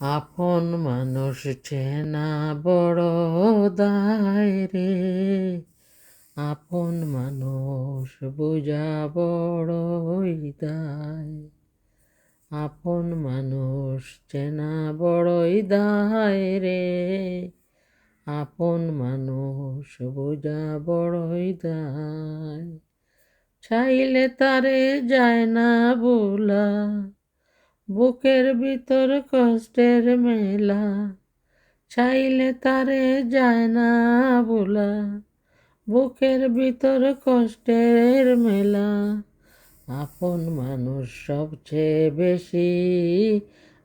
আপন মানুষ চেনা বড় দায় রে। আপন মানুষ বোঝা বড়ই দায়। আপন মানুষ চেনা বড়ই দায় রে। আপন মানুষ বোঝা বড়ই দায়। চাইলে তারে যায় না বোলা। বুকের ভিতর কষ্টের মেলা, চাইলে তারে যায় না বোলা বুকের ভিতর কষ্টের মেলা, আপন মানুষ সবচেয়ে বেশি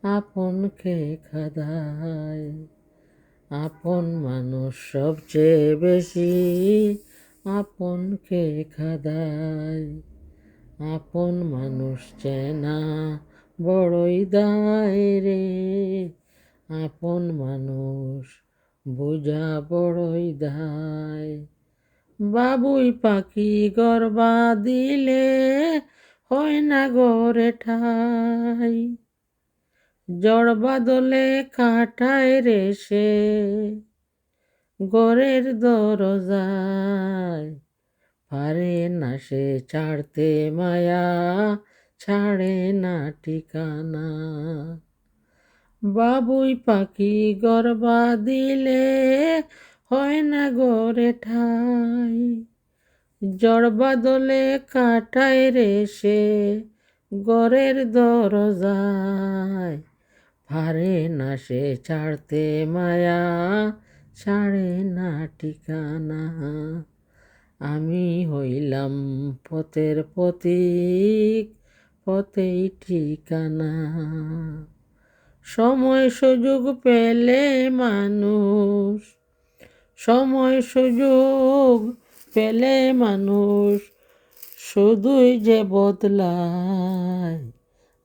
আপনকে খাদায়? আপন মানুষ সবচেয়ে বেশি আপনকে খাদায়? আপন মানুষ চেনা বড়ই দায় রে। আপন মানুষ বোঝা বড়ই দায়। বাবুই পাখি গরবা দিলে হয় না গরে ঠাই। জড় বাদলে কাটায় রে সে। গরের দরজায় পারে না সে ছাড়তে মায়া। ছাড়ে না ঠিকানা। বাবুই পাখি গরবা দিলে হয় না গরে ঠাই। জড় বাদলে কাটায় রে সে গরের দরজায়। পারে না সে ছাড়তে মায়া, ছাড়ে না ঠিকানা। আমি হইলাম পথের প্রতীক পথেই ঠিকানা। সময় সুযোগ পেলে মানুষ। সময় সুযোগ পেলে মানুষ। শুধুই যে বদলায়,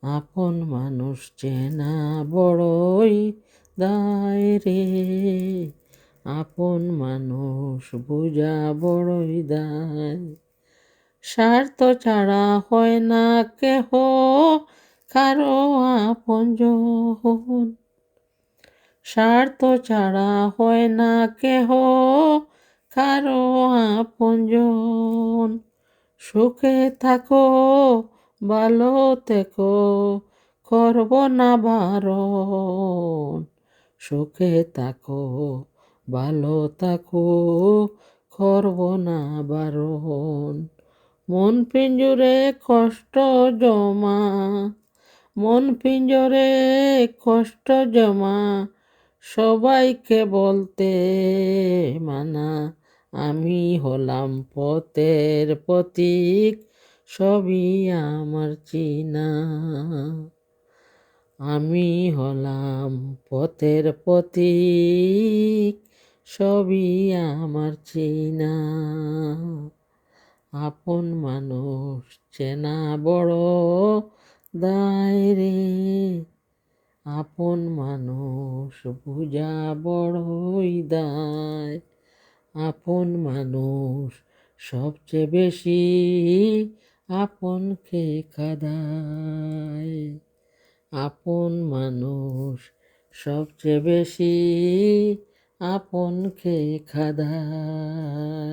আপন মানুষ চেনা বড়ই দায় রে। আপন মানুষ বোঝা বড়ই দায়। স্বার্থ ছাড়া হয় না কেহ, কারও আপনজন স্বার্থ ছাড়া হয় না কেহ, কারও আপনজন সুখে থাকো, ভালো থেকো, করব না বারণ। সুখে থাকো, ভালো থাকো, করব না বারণ। মন পিঞ্জরে কষ্ট জমা। মন পিঞ্জরে কষ্ট জমা, সবাইকে বলতে মানা। আমি হলাম পথের প্রতীক, সবই আমার চিনা। আমি হলাম পথের প্রতীক, সবই আমার চিনা। আপন মানুষ চেনা বড় দায় রে। আপন মানুষ বুঝা বড়ই দায়। আপন মানুষ সবচেয়ে বেশি আপনকে খাদায়। আপন মানুষ সবচেয়ে বেশি আপনকে খাদায়।